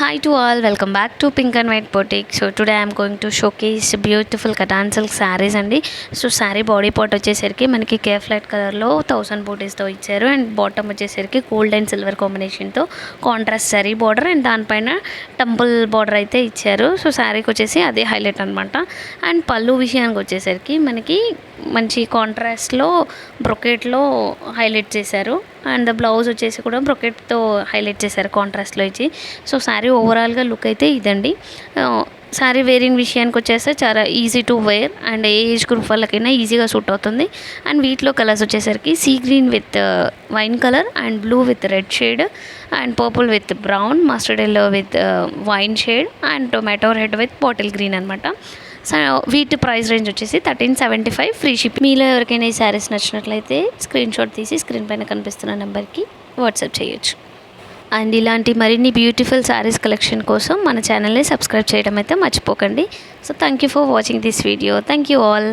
Hi to all, welcome back to Pink and White Boutique. So today I am going to showcase beautiful cotton silk saris అండి. So sari body part వచ్చేసరికి మనకి cafe light కలర్లో thousand బూటీస్తో ఇచ్చారు. And bottom వచ్చేసరికి gold and silver కాంబినేషన్తో contrast sari border and దానిపైన temple border అయితే ఇచ్చారు. సో శారీకి వచ్చేసి అదే హైలైట్ అనమాట అండ్ పళ్ళు విషయానికి వచ్చేసరికి మనకి మంచి కాంట్రాస్ట్లో బ్రొకెట్లో హైలైట్ చేశారు. అండ్ బ్లౌజ్ వచ్చేసి కూడా బ్రొకెట్తో హైలైట్ చేశారు కాంట్రాస్ట్లో ఇచ్చి. సో శారీ ఓవరాల్గా లుక్ అయితే ఇదండి. Uh, శారీ వేరింగ్ విషయానికి వచ్చేస్తే చాలా easy to wear and a age group వాళ్ళకైనా ఈజీగా సూట్ అవుతుంది. అండ్ వీటిలో కలర్స్ వచ్చేసరికి sea green with wine colour and blue with red shade and purple with brown mustard yellow with wine shade and tomato red with bottle green అనమాట so వీటి price range వచ్చేసి thirteen seventy five free ship మీలో ఎవరికైనా ఈ శారీస్ నచ్చినట్లయితే screen shot తీసి screen పైన కనిపిస్తున్న నెంబర్కి వాట్సాప్ చేయొచ్చు. అండ్ ఇలాంటి మరిన్ని బ్యూటిఫుల్ శారీస్ కలెక్షన్ కోసం మన ఛానల్ని సబ్స్క్రైబ్ చేయడం అయితే మర్చిపోకండి. So thank you for watching this video thank you all